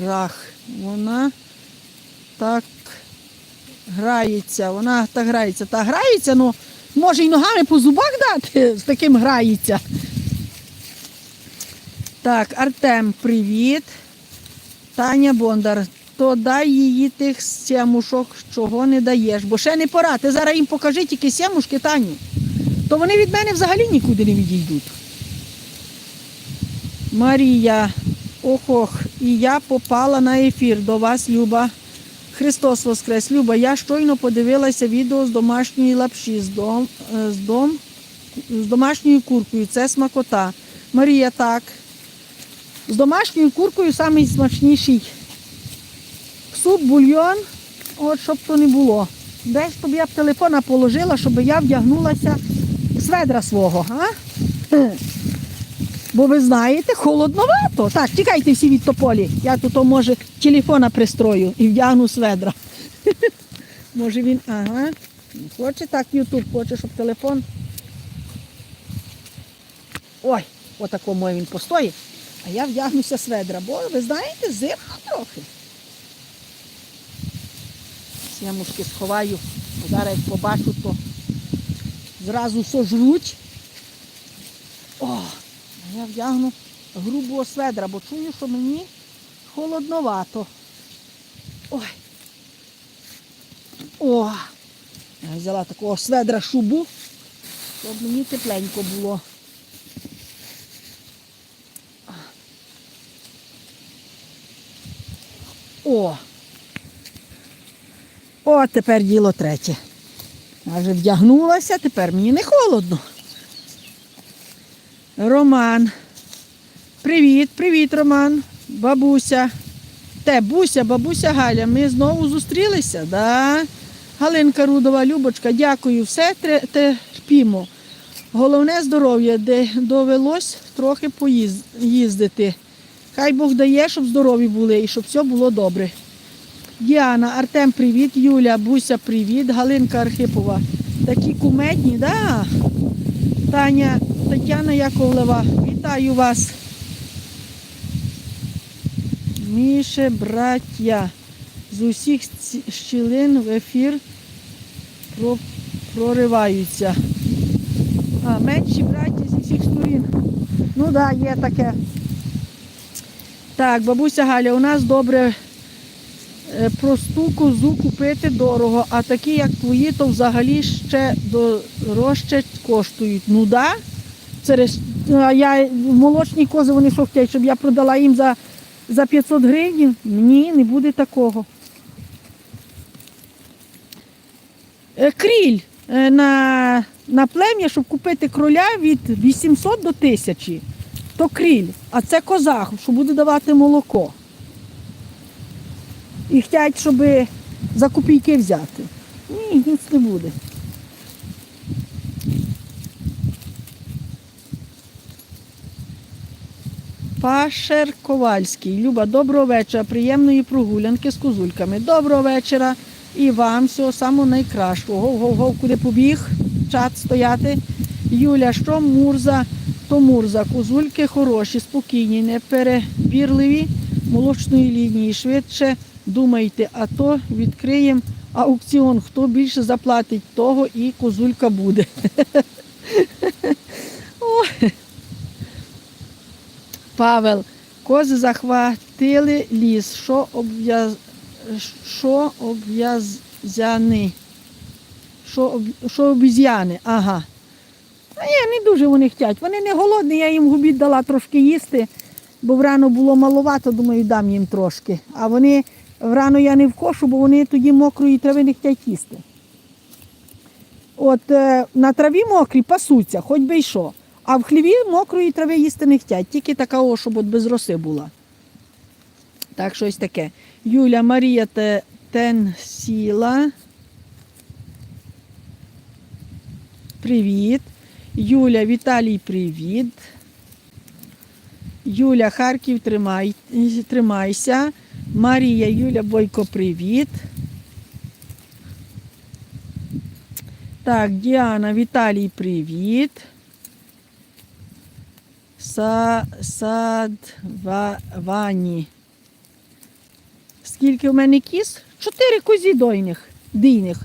рах. Вона так грається. Вона так грається. Та грається, ну може й ногами по зубах дати, з таким грається. Так, Артем, привіт. Таня Бондар, то дай її тих сямушок, чого не даєш, бо ще не пора. Ти зараз їм покажи тільки сямушки, Таню. То вони від мене взагалі нікуди не відійдуть. Марія, ох, ох, і я попала на ефір до вас, Люба. Христос Воскрес, Люба, я щойно подивилася відео з домашньої лапші, з, дом, е, з, дом, з домашньою куркою. Це смакота. Марія, так. З домашньою куркою найсмачніший суп, бульйон, от щоб то не було. Десь тобі я б телефона положила, щоб я вдягнулася з ведра свого. А? Бо ви знаєте, холодновато. Так, тікайте всі від тополі. Я тут, може, телефона пристрою і вдягну з ведра. Може він, ага. Хоче так Ютуб, хоче, щоб телефон. Ой, отакому він постоїть. А я вдягнуся з ведра, бо ви знаєте, зимно трохи. Сімушки сховаю, зараз як побачу, то зразу все жруть. О, а я вдягну грубого сведра, бо чую, що мені холодновато. Ой. О! Я взяла такого сведра шубу, щоб мені тепленько було. О! О, тепер діло третє. Я вже вдягнулася, тепер мені не холодно. Роман. Привіт, привіт, Роман. Бабуся. Те, Буся, бабуся Галя, ми знову зустрілися, да? Галинка Рудова, Любочка, дякую, все терпімо. Головне здоров'я, де довелось трохи поїздити. Хай Бог дає, щоб здорові були і щоб все було добре. Діана, Артем, привіт, Юля, Буся, привіт, Галинка Архипова. Такі кумедні, да? Таня, Тетяна Яковлева, вітаю вас. Міше, браття, з усіх щілин в ефір прориваються. А, менші браття з усіх сторін. Ну так, да, є таке. Так, бабуся Галя, у нас добре е, просту козу купити дорого, а такі, як твої, то взагалі ще дорожче коштують. Ну да? Через, я молочні кози, вони що хочуть, щоб я продала їм за, за 500 гривень? Ні, не буде такого. Е, Кріль е, на, на плем'я, щоб купити кроля від 800 до 1000. То кріль, а це козах, що буде давати молоко. І хочуть, щоб за копійки взяти. Ні, ніц не буде. Пашер Ковальський. Люба, доброго вечора, приємної прогулянки з козульками. Доброго вечора і вам всього самого найкращого. Гов-гов-гов, куди побіг, чат стояти. Юля, що Мурза, то Мурза. Козульки хороші, спокійні, неперебірливі, молочної лінії. Швидше думайте, а то відкриємо аукціон. Хто більше заплатить, того і козулька буде. Ой. Павел, кози захватили ліс. Що обв'яз... Що обв'язяни? Що, об... що обіз'яни? Ага. А ні, не дуже вони хочуть. Вони не голодні, я їм губіт дала трошки їсти, бо врано було маловато, думаю, дам їм трошки. А вони врано я не вкошу, бо вони тоді мокрої трави не хочуть їсти. От е, на траві мокрі пасуться, хоч би й що. А в хліві мокрої трави їсти не хочуть, тільки така, о, щоб от без роси була. Так, щось таке. Юля Марія Тенсіла. Привіт. Юля Віталій, привіт. Юля Харків, тримай, тримайся. Марія Юля Бойко, привіт. Так, Діана Віталій, привіт. Са, сад ва, Вані. Скільки в мене кіз? Чотири козі дойних, дійних.